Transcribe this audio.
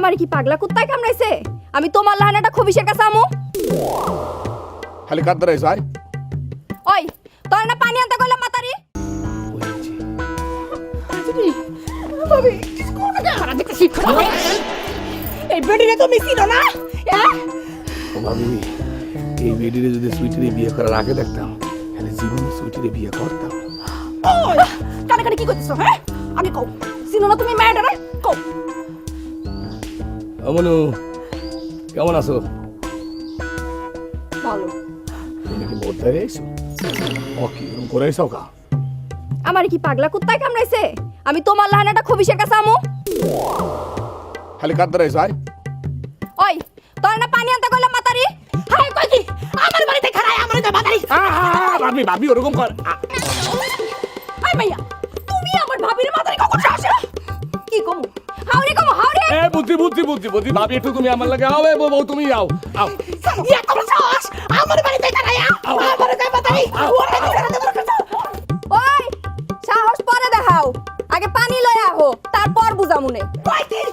আমার কি পাগলা কুত্তায় কামড়াইছে? আমি তোমার লাহানাটা খবিসের কাছে আমু। খালি কার দ্বারাই যায় ওই তোর না পানি আনতে কইলাম মাতারি? এই বেডিরে তুমি চিনো না? হ্যাঁ? ভাবি এই বেডিরে যদি সুইটিরে বিয়ে করার আগে দেখতাম তাহলে জীবনে সুইটিরে বিয়ে করতাম। কানে কানে কি করতেছো হ্যাঁ? আগে কও। চিনো না তুমি ম্যাডাম কও। অমনু কেমন আছো? ভালো। তুমি কি বলতে এসো? ও কি এরকম করে এসো কা আমার কি পাগলা কুত্তায় কামড়াইছে? আমি তোমার লাহানাটা খবিসের কাছে আমু। খালি কার দ্বারাই যায় ওই তোর না পানি আনতে কইলাম মাতারি? হাই কই কি? আমার বাড়িতে খারাই আমার তো বাদারি ভাবি ভাবি ওরকম কর। বুদ্ধি বুদ্ধি বুদ্ধি বুদ্ধি। ভাবি একটু তুমি আমার লাগে আও বউ বউ তুমি আও আও। তোমার আমার বাড়িতে কারাইয়া আমার ওই সাহস পরে দেখাও। আগে পানি লয়ে আহো তারপর বুঝামুনে। কয়দিন